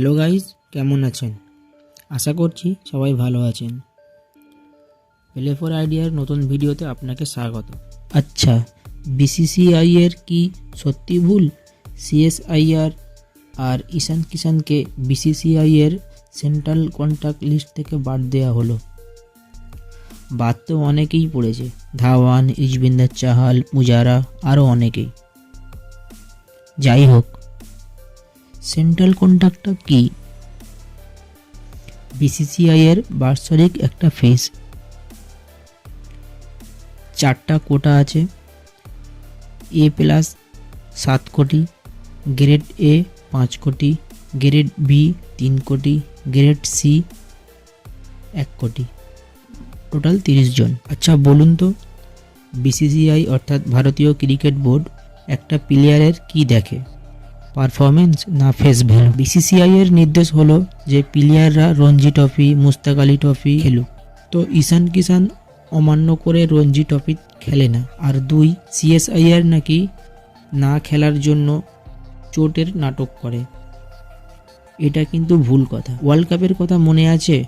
Hello guys কেমন আছেন? আশা করছি সবাই ভালো আছেন। প্লে ফর আইডিয়ার নতুন ভিডিওতে আপনাকে স্বাগত। আচ্ছা বিসিসিআই এর কি সত্যি ভুল? সিএসআইআর আর ঈশান কিষানকে বিসিসিআই এর সেন্ট্রাল কন্ট্যাক্ট লিস্ট থেকে বাদ দেওয়া হলো। বাদ তো অনেকেই পড়েছে। ধাওয়ান, ইজবিন্দার চাহাল পূজারা আরও অনেকেই। যাই হোক সেন্ট্রাল কন্ট্রাক্টটা কি বিসিসিআই এর বাৎসরিক একটা ফেস চারটা কোটা আছে। এ প্লাস সাত কোটি গ্রেড এ পাঁচ কোটি গ্রেড বি তিন কোটি গ্রেড সি এক কোটি। টোটাল তিরিশ জন। আচ্ছা বলুন তো বিসিসিআই অর্থাৎ ভারতীয় ক্রিকেট বোর্ড একটা প্লেয়ারের কি দেখে? পারফরমেন্স না ফেস ভ্যালু বিসিসিআই এর নির্দেশ হলো যে প্লেয়াররা রঞ্জি ট্রফি মুস্তাক আলী ট্রফি খেলুক। তো ঈশান কিষান অমান্য করে রঞ্জি ট্রফি খেলে না। আর দুই সিএসআই এর নাকি না খেলার জন্য চোটের নাটক করে। এটা কিন্তু ভুল কথা। ওয়ার্ল্ড কাপের কথা মনে আছে?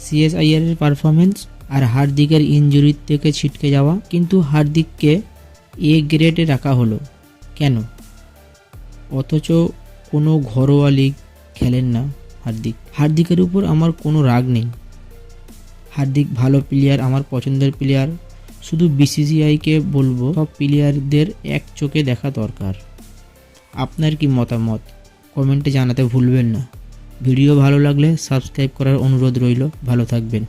সিএসআই এর পারফরমেন্স আর হার্দিকের ইঞ্জুরির থেকে ছিটকে যাওয়া। কিন্তু হার্দিককে এ গ্রেডে রাখা হলো। কেন? অথচ কোনো ঘরোয়া লিগ খেলেন না হার্দিক। হার্দিকের উপর আমার কোনো রাগ নেই। হার্দিক ভালো প্লেয়ার আমার পছন্দের প্লেয়ার শুধু বিসিসিআইকে বলব, সব প্লেয়ারদের এক চোখে দেখা দরকার। আপনার কি মতামত? কমেন্টে জানাতে ভুলবেন না। ভিডিও ভালো লাগলে সাবস্ক্রাইব করার অনুরোধ রইল। ভালো থাকবেন।